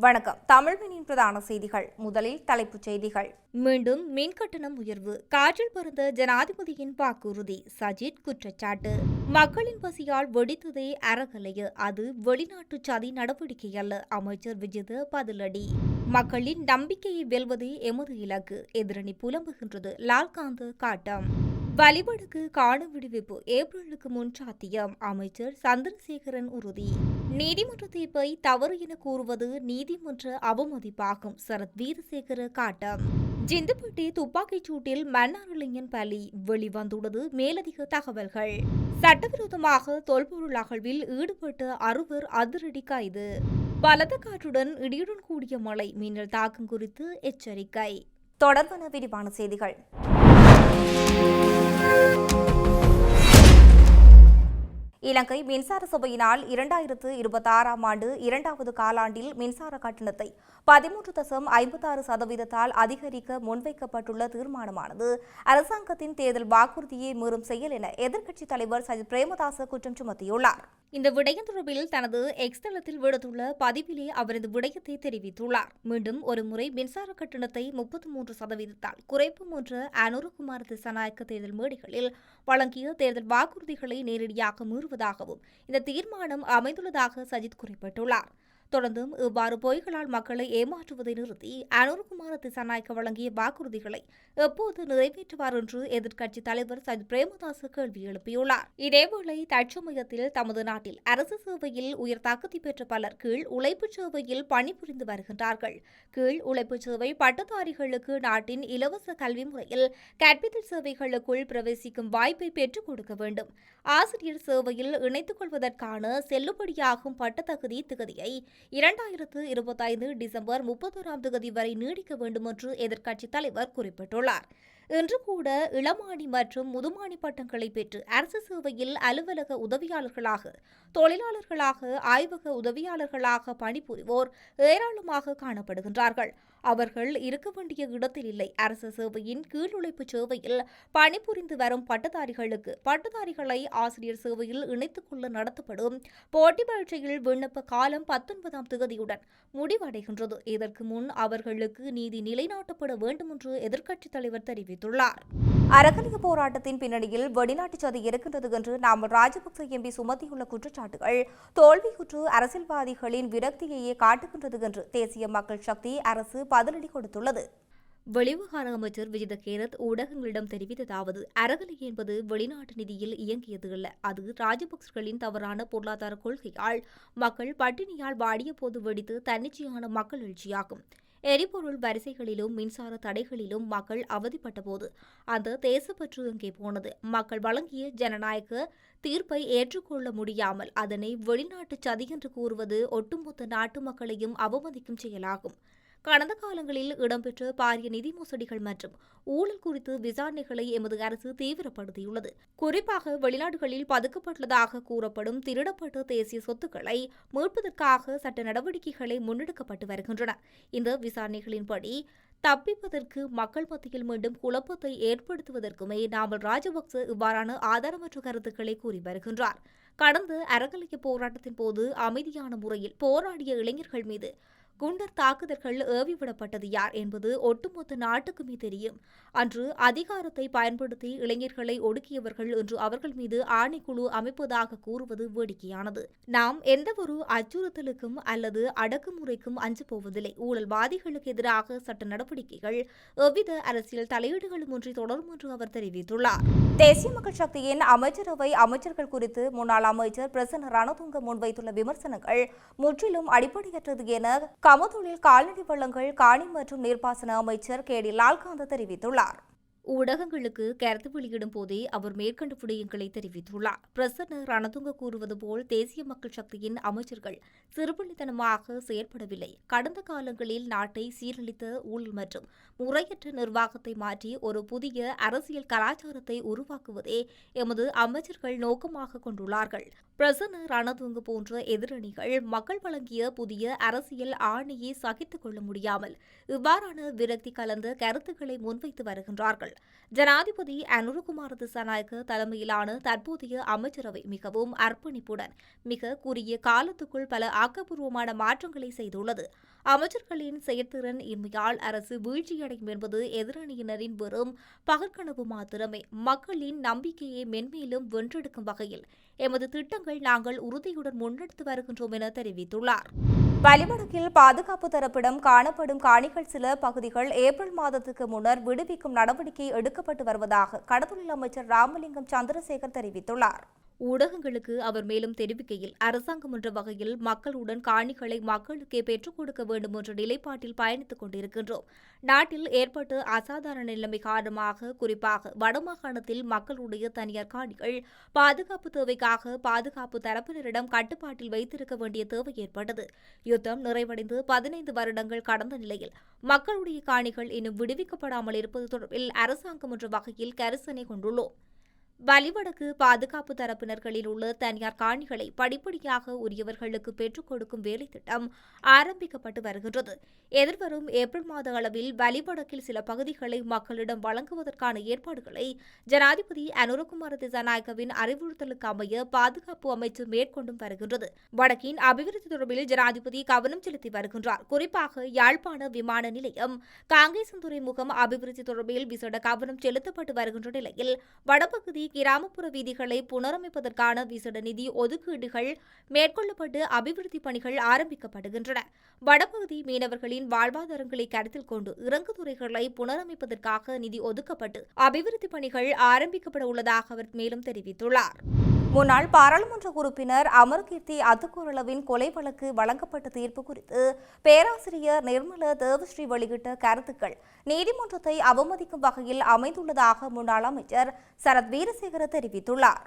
வணக்கம். தமிழ்வினின் பிரதான செய்திகள். முதலில் தலைப்புச் செய்திகள். மீண்டும் மின் கட்டணம் உயர்வு. காற்றில் பறந்த ஜனாதிபதியின் வாக்குறுதி. சஜித் குற்றச்சாட்டு. மக்களின் பசியால் வெடித்ததே அறகலைய அது வெளிநாட்டு சதி நடவடிக்கை அல்ல. அமைச்சர் விஜித பதிலடி. மக்களின் நம்பிக்கையை வெல்வதே எமது இலக்கு. எதிரணி புலம்புகின்றது. லால்காந்த காட்டம். வழிபடுக்கு காண விடுவிப்பு ஏப்ரலுக்கு முன் சாத்தியம். அமைச்சர் சந்திரசேகரன் உறுதி. நீதிமன்ற தீர்ப்பை தவறு என கூறுவது நீதிமன்ற அவமதிப்பாகும். சரத் வீரசேகர காட்டம். ஜிந்துப்பட்டி துப்பாக்கிச் சூட்டில் மன்னாரிளைஞன் பலி வெளிவந்துள்ளது மேலதிக தகவல்கள். சட்டவிரோதமாக தொல்பொருள் அகழ்வில் ஈடுபட்ட அறுவர் அதிரடி கைது. பலத்த காற்றுடன் இடியுடன் கூடிய மழை மின்னல் தாக்கம் குறித்து எச்சரிக்கை. தொடர்பான விரிவான செய்திகள். இலங்கை மின்சார சபையினால் இரண்டாயிரத்து இருபத்தாறாம் ஆண்டு இரண்டாவது காலாண்டில் மின்சார கட்டணத்தை பதிமூன்று தசம் ஐம்பத்தாறு சதவீதத்தால் அதிகரிக்க முன்வைக்கப்பட்டுள்ள தீர்மானமானது அரசாங்கத்தின் தேர்தல் வாக்குறுதியை மீறும் செயல் என எதிர்க்கட்சித் தலைவர் சஜித் பிரேமதாச குற்றம் சுமத்தியுள்ளார். இந்த விடயம் தொடர்பில் தனது எக்ஸ் தளத்தில் விடுத்துள்ள பதிவிலே அவரது விடயத்தை தெரிவித்துள்ளார். மீண்டும் ஒருமுறை மின்சார கட்டணத்தை முப்பத்தி மூன்று சதவீதத்தால் குறைப்பும் என்ற அனுரகுமார் திசாநாயக்க தேர்தல் மேடைகளில் வழங்கிய தேர்தல் வாக்குறுதிகளை நேரடியாக மீறுவதாகவும் இந்த தீர்மானம் அமைந்துள்ளதாக சஜித் குறிப்பிட்டுள்ளார். தொடர்ந்தும் இவ்வாறு பொய்களால் மக்களை ஏமாற்றுவதை நிறுத்தி அனுர்குமார திசாநாயக்க வழங்கிய வாக்குறுதிகளை எப்போது நிறைவேற்றுவார் என்று எதிர்க்கட்சித் தலைவர் சஜித் பிரேமதாச கேள்வி எழுப்பியுள்ளார். இதேவேளை தற்சமயத்தில் தமது நாட்டில் அரசு சேவையில் உயர் தகுதி பெற்ற பலர் கீழ் உழைப்புச் சேவையில் பணிபுரிந்து வருகின்றார்கள். கீழ் உழைப்புச் சேவை பட்டதாரிகளுக்கு நாட்டின் இலவச கல்வி முறையில் கற்பித்தல் சேவைகளுக்குள் பிரவேசிக்கும் வாய்ப்பை பெற்றுக் கொடுக்க வேண்டும். ஆசிரியர் சேவையில் இணைத்துக் கொள்வதற்கான செல்லுபடியாகும் பட்டத்தகுதி திகதியை இரண்டாயிரத்து இருபத்தைந்து டிசம்பர் முப்பத்தோராம் தேதி வரை நீடிக்க வேண்டும் என்று எதிர்க்கட்சித் தலைவர் குறிப்பிட்டுள்ளார். இன்று கூட இளமானி மற்றும் முதுமாணி பட்டங்களை பெற்று அரசு சேவையில் அலுவலக உதவியாளர்களாக தொழிலாளர்களாக ஆய்வக உதவியாளர்களாக பணிபுரிவோர் ஏராளமாக காணப்படுகின்றார்கள். அவர்கள் இருக்க வேண்டிய இடத்தில் இல்லை. அரசு சேவையின் கீழுழைப்பு சேவையில் பணிபுரிந்து வரும் பட்டதாரிகளுக்கு பட்டதாரிகளை ஆசிரியர் சேவையில் இணைத்துக் கொள்ள நடத்தப்படும் போட்டி பரீட்சையில் விண்ணப்ப காலம் பத்தொன்பதாம் தேதியுடன் முடிவடைகின்றது. இதற்கு முன் அவர்களுக்கு நீதி நிலைநாட்டப்பட வேண்டும் என்று எதிர்க்கட்சித் தலைவர் தெரிவித்துள்ளார். அறக்கலிய போராட்டத்தின் பின்னணியில் வெளிநாட்டு சதி இருக்கின்றது என்று நாமல் ராஜபக்ச எம்பி சுமத்தியுள்ள குற்றச்சாட்டுகள் தோல்வியுற்று அரசியல்வாதிகளின் விரக்தியையே காட்டுகின்றது என்று தேசிய மக்கள் சக்தி அரசு பதிலடி கொடுத்துள்ளது. வெளிவிவகார அமைச்சர் விஜித கேரத் ஊடகங்களிடம் தெரிவித்ததாவது அறகலை என்பது வெளிநாட்டு நிதியில் இயங்கியது அல்ல. அது ராஜபக்சர்களின் தவறான பொருளாதார கொள்கையால் மக்கள் பட்டினியால் வாடிய போது வெடித்து தன்னிச்சையான மக்கள் எழுச்சியாகும். எரிபொருள் வரிசைகளிலும் மின்சார தடைகளிலும் மக்கள் அவதிப்பட்ட போது அந்த தேசப்பற்று எங்கே போனது. மக்கள் வழங்கிய ஜனநாயக தீர்ப்பை ஏற்றுக்கொள்ள முடியாமல் அதனை வெளிநாட்டு சதி என்று கூறுவது ஒட்டுமொத்த நாட்டு மக்களையும் அவமதிக்கும் செயலாகும். கடந்த காலங்களில் இடம்பெற்ற பாரிய நிதி மோசடிகள் மற்றும் ஊழல் குறித்து விசாரணைகளை எமது அரசு தீவிரப்படுத்தியுள்ளது. குறிப்பாக வெளிநாடுகளில் பதுக்கப்பட்டுள்ளதாக கூறப்படும் திருடப்பட்ட தேசிய சொத்துக்களை மீட்பதற்காக சட்ட நடவடிக்கைகளை முன்னெடுக்கப்பட்டு வருகின்றன. இந்த விசாரணைகளின்படி தப்பிப்பதற்கு மக்கள் மத்தியில் மீண்டும் குழப்பத்தை ஏற்படுத்துவதற்குமே நாமல் ராஜபக்ச இவ்வாறான ஆதாரமற்ற கருத்துக்களை கூறி வருகின்றார். கடந்த அறகலைய போராட்டத்தின் போது அமைதியான முறையில் போராடிய இளைஞர்கள் மீது குண்டர் தாக்குதல்கள் ஏவிவிடப்பட்டது யார் என்பது ஒட்டுமொத்த நாட்டுக்குமே தெரியும். அன்று அதிகாரத்தை பயன்படுத்தி இளைஞர்களை ஒடுக்கியவர்கள் என்று அவர்கள் மீது ஆணைக்குழு அமைப்பதாக கூறுவது வேடிக்கையானது. நாம் எந்தவொரு அச்சுறுத்தலுக்கும் அல்லது அடக்குமுறைக்கும் அஞ்சு போவதில்லை ஊழல்வாதிகளுக்கு எதிராக சட்ட நடவடிக்கைகள் எவ்வித அரசியல் தலையீடுகளும் ஒன்றி தொடரும் என்று அவர் தெரிவித்துள்ளார். தேசிய மக்கள் சக்தியின் அமைச்சரவை அமைச்சர்கள் குறித்து முன்னாள் அமைச்சர் பிரசன்ன ரணதுங்க முன்வைத்துள்ள விமர்சனங்கள் முற்றிலும் அடிப்படையற்றது என கமதொழில் கால்நடை வளங்கள் காணி மற்றும் நீர்ப்பாசன அமைச்சர் கே. டி. லால்காந்த் தெரிவித்துள்ளார். ஊடகங்களுக்கு கருத்து வெளியிடும் போதே அவர் மேற்கண்ட விடயங்களை தெரிவித்துள்ளார். பிரசன்ன ரணதுங்க கூறுவது போல் தேசிய மக்கள் சக்தியின் அமைச்சர்கள் சிறுபள்ளித்தனமாக செயற்படவில்லை. கடந்த காலங்களில் நாட்டை சீரழித்த ஊழல் மற்றும் முறையற்ற நிர்வாகத்தை மாற்றி ஒரு புதிய அரசியல் கலாச்சாரத்தை உருவாக்குவதே எமது அமைச்சர்கள் நோக்கமாக கொண்டுள்ளார்கள். பிரசன்ன ரணதுங்கு போன்ற எதிரணிகள் மக்கள் வழங்கிய புதிய அரசியல் ஆணையை சகித்துக் கொள்ள முடியாமல் இவ்வாறான விரக்தி கலந்த கருத்துக்களை முன்வைத்து வருகின்றார்கள். ஜனாதிபதி அனுருகுமார் திசாநாயக்க தலைமையிலான தற்போதைய அமைச்சரவை மிகவும் அர்ப்பணிப்புடன் மிக குறுகிய காலத்துக்குள் பல ஆக்கப்பூர்வமான மாற்றங்களை செய்துள்ளது. அமைச்சர்களின் செயற்திறன் இன்மையால் அரசு வீழ்ச்சியடையும் என்பது எதிரணியினரின் வெறும் பகற்கனவு மாத்திரமே. மக்களின் நம்பிக்கையை மென்மேலும் வென்றெடுக்கும் வகையில் எமது திட்டங்கள் நாங்கள் உறுதியுடன் முன்னெடுத்து வருகின்றோம் என தெரிவித்துள்ளார். வலிமடக்கில் பாதுகாப்பு தரப்பிடம் காணப்படும் காணிகள் சில பகுதிகள் ஏப்ரல் மாதத்துக்கு முன்னர் விடுவிக்கும் நடவடிக்கை எடுக்கப்பட்டு வருவதாக கடத்தொழில் அமைச்சர் ராமலிங்கம் சந்திரசேகர் தெரிவித்துள்ளார். ஊடகங்களுக்கு அவர் மேலும் தெரிவிக்கையில் அரசாங்கம் என்ற வகையில் மக்களுடன் காணிகளை மக்களுக்கே பெற்றுக் கொடுக்க வேண்டும் என்ற நிலைப்பாட்டில் பயணித்துக் கொண்டிருக்கின்றோம். நாட்டில் ஏற்பட்ட அசாதாரண நிலைமை காரணமாக குறிப்பாக வடமாகாணத்தில் மக்களுடைய தனியார் காணிகள் பாதுகாப்பு தேவைக்காக பாதுகாப்பு தரப்பினரிடம் கட்டுப்பாட்டில் வைத்திருக்க வேண்டிய தேவை ஏற்பட்டது. யுத்தம் நிறைவடைந்து பதினைந்து வருடங்கள் கடந்த நிலையில் மக்களுடைய காணிகள் இன்னும் விடுவிக்கப்படாமல் இருப்பது தொடர்பில் அரசாங்கம் என்ற வகையில் கரிசனை கொண்டுள்ளோம். வலிவடக்கு பாதுகாப்பு தரப்பினர்களில் உள்ள தனியார் காணிகளை படிப்படியாக உரியவர்களுக்கு பெற்றுக் கொடுக்கும் வேலைத்திட்டம் ஆரம்பிக்கப்பட்டு வருகின்றது. எதிர்வரும் ஏப்ரல் மாத அளவில் வலிவடக்கில் சில பகுதிகளை மக்களிடம் வழங்குவதற்கான ஏற்பாடுகளை ஜனாதிபதி அனுரகுமார திசாநாயக்கவின் அறிவுறுத்தலுக்கு அமைய பாதுகாப்பு அமைச்சு மேற்கொண்டும் வருகின்றது. வடக்கின் அபிவிருத்தி தொடர்பில் ஜனாதிபதி கவனம் செலுத்தி வருகின்றார். குறிப்பாக யாழ்ப்பாண விமான நிலையம் காங்கேசந்துறை முகம் அபிவிருத்தி தொடர்பில் விசேட கவனம் செலுத்தப்பட்டு வருகின்ற நிலையில் வடபகுதி கிராமப்புற வீதிகளை புனரமைப்பதற்கான விசேட நிதி ஒதுக்கீடுகள் மேற்கொள்ளப்பட்டு அபிவிருத்தி பணிகள் ஆரம்பிக்கப்படுகின்றன. வடபகுதி மீனவர்களின் வாழ்வாதாரங்களை கருத்தில் கொண்டு இறங்குதுறைகளை புனரமைப்பதற்காக நிதி ஒதுக்கப்பட்டு அபிவிருத்தி பணிகள் ஆரம்பிக்கப்பட உள்ளதாக அவர் மேலும் தெரிவித்துள்ளார். முன்னாள் பாராளுமன்ற உறுப்பினர் அமர்கீர்த்தி அத்துக்குரளவின் கொலை வழக்கு வழங்கப்பட்ட தீர்ப்பு குறித்து பேராசிரியர் நிர்மல தேவஸ்ரீ வெளியிட்ட கருத்துக்கள் நீதிமன்றத்தை அவமதிக்கும் வகையில் அமைந்துள்ளதாக முன்னாள் அமைச்சர் சரத் வீரசேகர தெரிவித்துள்ளார்.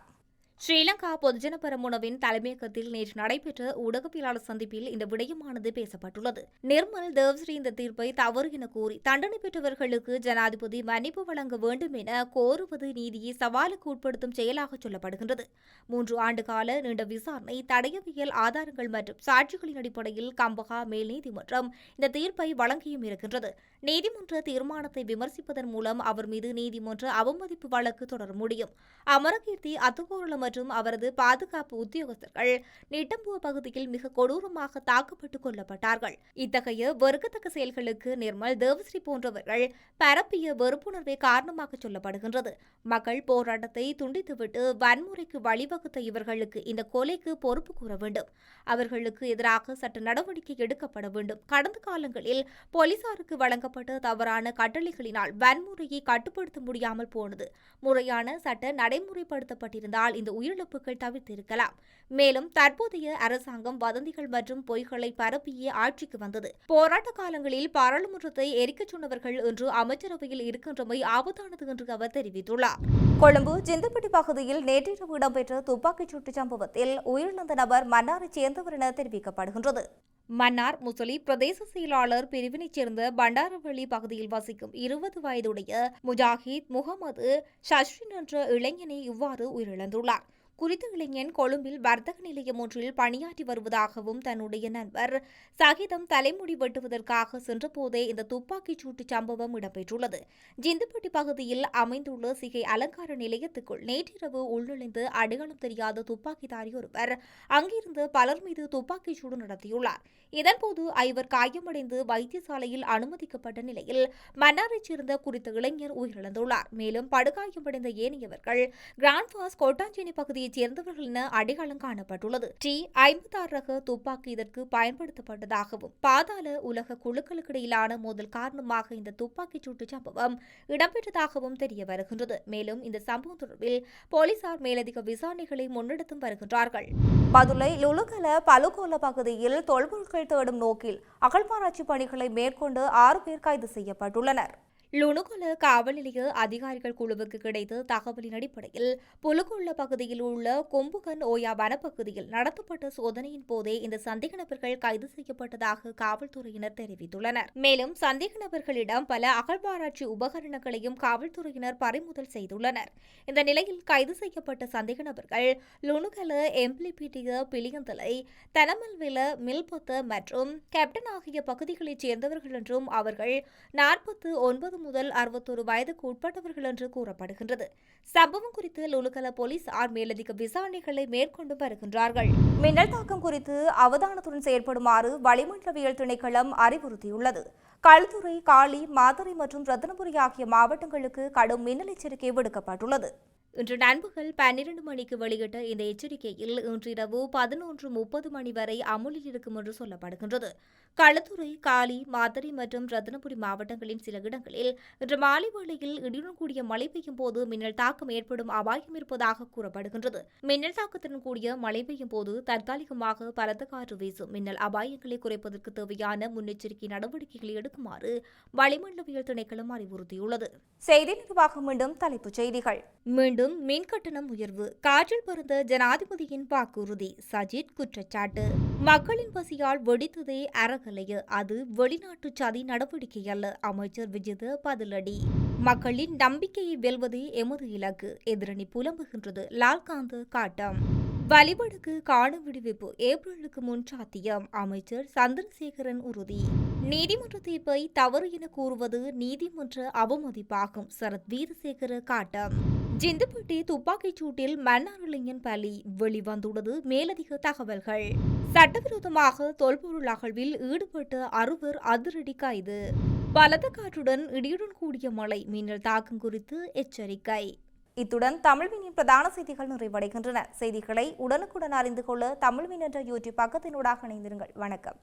ஸ்ரீலங்கா பொதுஜன பெரமுனவின் தலைமையகத்தில் நேற்று நடைபெற்ற ஊடகவியலாளர் சந்திப்பில் இந்த விடயமானது பேசப்பட்டுள்ளது. நிர்மல் தேவ்ஸ்ரீ இந்த தீர்ப்பை தவறு என கூறி தண்டனை பெற்றவர்களுக்கு ஜனாதிபதி மன்னிப்பு வழங்க வேண்டும் என கோருவது நீதியை சவாலுக்கு உட்படுத்தும் செயலாக சொல்லப்படுகின்றது. மூன்று ஆண்டு கால நீண்ட விசாரணை தடயவியல் ஆதாரங்கள் மற்றும் சாட்சிகளின் அடிப்படையில் கம்பகா மேல் நீதிமன்றம் இந்த தீர்ப்பை வழங்கியும் இருக்கின்றது. நீதிமன்ற தீர்மானத்தை விமர்சிப்பதன் மூலம் அவர் மீது நீதிமன்ற அவமதிப்பு வழக்கு தொடர முடியும். அமரகீர்த்தி அத்துக்கோரளம் மற்றும் அவரது பாதுகாப்பு உத்தியோகஸ்தர்கள் நிட்டம்புவ பகுதியில் மிக கொடூரமாக தாக்கப்பட்டு கொல்லப்பட்டார்கள். இத்தகைய வெறுக்கத்தக்க செயல்களுக்கு நிர்மல் தேவஸ்ரீ போன்றவர்கள் பரப்பிய வெறுப்புணர்வை காரணமாக சொல்லப்படுகின்றது. மக்கள் போராட்டத்தை துண்டித்துவிட்டு வன்முறைக்கு வழிவகுத்த இவர்களுக்கு இந்த கொலைக்கு பொறுப்பு கூற வேண்டும். அவர்களுக்கு எதிராக சட்ட நடவடிக்கை எடுக்கப்பட வேண்டும். கடந்த காலங்களில் போலீசாருக்கு வழங்கப்பட்ட தவறான கட்டளைகளினால் வன்முறையை கட்டுப்படுத்த முடியாமல் போனது. முறையான சட்ட நடைமுறைப்படுத்தப்பட்டிருந்தால் இந்த உயிரிழப்புகள் தவிர்த்திருக்கலாம். மேலும் தற்போதைய அரசாங்கம் வதந்திகள் மற்றும் பொய்களை பரப்பியே ஆட்சிக்கு வந்தது. போராட்ட காலங்களில் பாராளுமன்றத்தை எரிக்கச் சொன்னவர்கள் என்று அமைச்சரவையில் இருக்கின்றமை ஆபத்தானது என்று அவர் தெரிவித்துள்ளார். கொழும்பு ஜிந்தப்பட்டி பகுதியில் நேற்றிரவு இடம்பெற்ற துப்பாக்கிச் சூட்டு சம்பவத்தில் உயிரிழந்த நபர் மன்னாரைச் சேர்ந்தவர் என தெரிவிக்கப்படுகின்றது. மன்னார் முசலி பிரதேச செயலாளர் பிரிவினைச் சேர்ந்த பண்டாரவள்ளி பகுதியில் வசிக்கும் இருபது வயதுடைய முஜாஹித் முகமது ஷஷ்ரின் என்ற இளைஞனை இவ்வாறு உயிரிழந்துள்ளார். குறித்த இளைஞன் கொழும்பில் வர்த்தக நிலையம் ஒன்றில் பணியாற்றி வருவதாகவும் தன்னுடைய நண்பர் சகிதம் தலைமுடி வெட்டுவதற்காக சென்றபோதே இந்த துப்பாக்கிச் சூட்டு சம்பவம் இடம்பெற்றுள்ளது. ஜிந்துப்பட்டி பகுதியில் அமைந்துள்ள சிகை அலங்கார நிலையத்துக்குள் நேற்றிரவு உள்நுழைந்து அடையாளம் தெரியாத துப்பாக்கிதாரி ஒருவர் அங்கிருந்து பலர் மீது துப்பாக்கிச் சூடு நடத்தியுள்ளார். இதன்போது ஐவர் காயமடைந்து வைத்தியசாலையில் அனுமதிக்கப்பட்ட நிலையில் மன்னாரைச் சேர்ந்த குறித்த இளைஞர் உயிரிழந்துள்ளார். மேலும் படுகாயமடைந்த ஏனையவர்கள் கிராண்ட்பாஸ் கோட்டாஞ்சேனி பகுதியைச் சேர்ந்தவர்கள் என அடையாளம் காணப்பட்டுள்ளது. டி. ஐம்பத்தாறு ரக துப்பாக்கி இதற்கு பயன்படுத்தப்பட்டதாகவும் பாதாள உலக குழுக்களுக்கிடையிலான மோதல் காரணமாக இந்த துப்பாக்கிச் சூட்டு சம்பவம் இடம்பெற்றதாகவும் தெரிய வருகின்றது. மேலும் இந்த சம்பவம் தொடர்பில் போலீசார் மேலதிக விசாரணைகளை முன்னெடுத்தும் வருகின்றார்கள். பதுளை லுலுகல பலுகோல பகுதியில் தொல்பொருட்கள் தேடும் நோக்கில் அகழ்வாராய்ச்சி பணிகளை மேற்கொண்டு ஆறு பேர் கைது செய்யப்பட்டுள்ளனர். லுணுகுல காவல் நிலைய அதிகாரிகள் குழுவுக்கு கிடைத்த தகவலின் அடிப்படையில் புலுகுள்ள பகுதியில் உள்ள கொம்புகன் ஓயா வனப்பகுதியில் நடத்தப்பட்ட சோதனையின் போதே இந்த சந்தேக நபர்கள் கைது செய்யப்பட்டதாக காவல்துறையினர் தெரிவித்துள்ளனர். மேலும் சந்தேக நபர்களிடம் பல அகழ்வாராய்ச்சி உபகரணங்களையும் காவல்துறையினர் பறிமுதல் செய்துள்ளனர். இந்த நிலையில் கைது செய்யப்பட்ட சந்தேக நபர்கள் லுணுகல எம்பிலிபிட்டிய பிளியந்தலை தனமல்வில மில்பொத்த மற்றும் கேப்டன் ஆகிய பகுதிகளைச் சேர்ந்தவர்கள் என்றும் அவர்கள் நாற்பத்து ஒன்பது முதல் அறுபத்தொரு வயதுக்கு உட்பட்டவர்கள் என்று கூறப்படுகின்றது. சம்பவம் குறித்து லுலுகல போலீசார் மேலதிக விசாரணைகளை மேற்கொண்டு வருகின்றார்கள். மின்னல் தாக்கம் குறித்து அவதானத்துடன் செயற்படுமாறு வளிமண்டலவியல் திணைக்களம் அறிவுறுத்தியுள்ளது. களுத்துறை காளி மாதுரை மற்றும் ரத்தினபுரி ஆகிய மாவட்டங்களுக்கு கடும் மின்னல் எச்சரிக்கை விடுக்கப்பட்டுள்ளது. இன்று நண்பகல் பன்னிரண்டு மணிக்கு வெளியிட்ட இந்த எச்சரிக்கையில் இன்றிரவு பதினொன்று முப்பது மணி வரை அமுலில் இருக்கும் என்று சொல்லப்படுகின்றது. களுத்துறை காலி மாத்தறை மற்றும் ரத்தினபுரி மாவட்டங்களின் சில இடங்களில் இன்று மாலை வேளையில் இடியுடன் கூடிய மழை பெய்யும் போது மின்னல் தாக்கம் ஏற்படும் அபாயம் இருப்பதாக கூறப்படுகின்றது. மின்னல் தாக்கத்துடன் கூடிய மழை பெய்யும் போது தற்காலிகமாக பலத்த காற்று வீசும். மின்னல் அபாயங்களை குறைப்பதற்கு தேவையான முன்னெச்சரிக்கை நடவடிக்கைகளை எடுக்குமாறு வளிமண்டலவியல் திணைக்களம் அறிவுறுத்தியுள்ளது. செய்தி நிர்வாகம் மீண்டும் தலைப்புச் செய்திகள். மீண்டும் மின் கட்டணம் உயர்வு. காற்றில் பறந்த ஜனாதிபதியின் வாக்குறுதி. சஜித் குற்றச்சாட்டு. மக்களின் பசியால் வெடித்ததே அறகலைய அது வெளிநாட்டு சதி நடவடிக்கை அல்ல அமைச்சர் விஜித பதிலடி. மக்களின் நம்பிக்கையை வெல்வதே எமது இலக்கு எதிரணி புலம்புகின்றது லால்காந்து காட்டம். வழிபடுக்கு காண விடுவிப்பு ஏப்ரலுக்கு முன் சாத்தியம். அமைச்சர் சந்திரசேகரன் உறுதி. நீதிமன்ற தீர்ப்பை தவறு என கூறுவது நீதிமன்ற அவமதிப்பாகும். சரத் வீரசேகர காட்டம். ஜிந்துப்பட்டி துப்பாக்கிச் சூட்டில் மன்னாரிளைஞன் பலி வெளிவந்துள்ளது மேலதிக தகவல்கள். சட்டவிரோதமாக தொல்பொருள் அகழ்வில் ஈடுபட்ட அறுவர் அதிரடி கைது. பலத்த காற்றுடன் இடியுடன் கூடிய மழை மின்னல் தாக்கம் குறித்து எச்சரிக்கை. இத்துடன் தமிழ்வினின் பிரதான செய்திகள் நிறைவடைகின்றன. செய்திகளை உடனுக்குடன் அறிந்து கொள்ள தமிழ்வின் என்ற யூடியூப் பக்கத்தினூடாக இணைந்திருங்கள். வணக்கம்.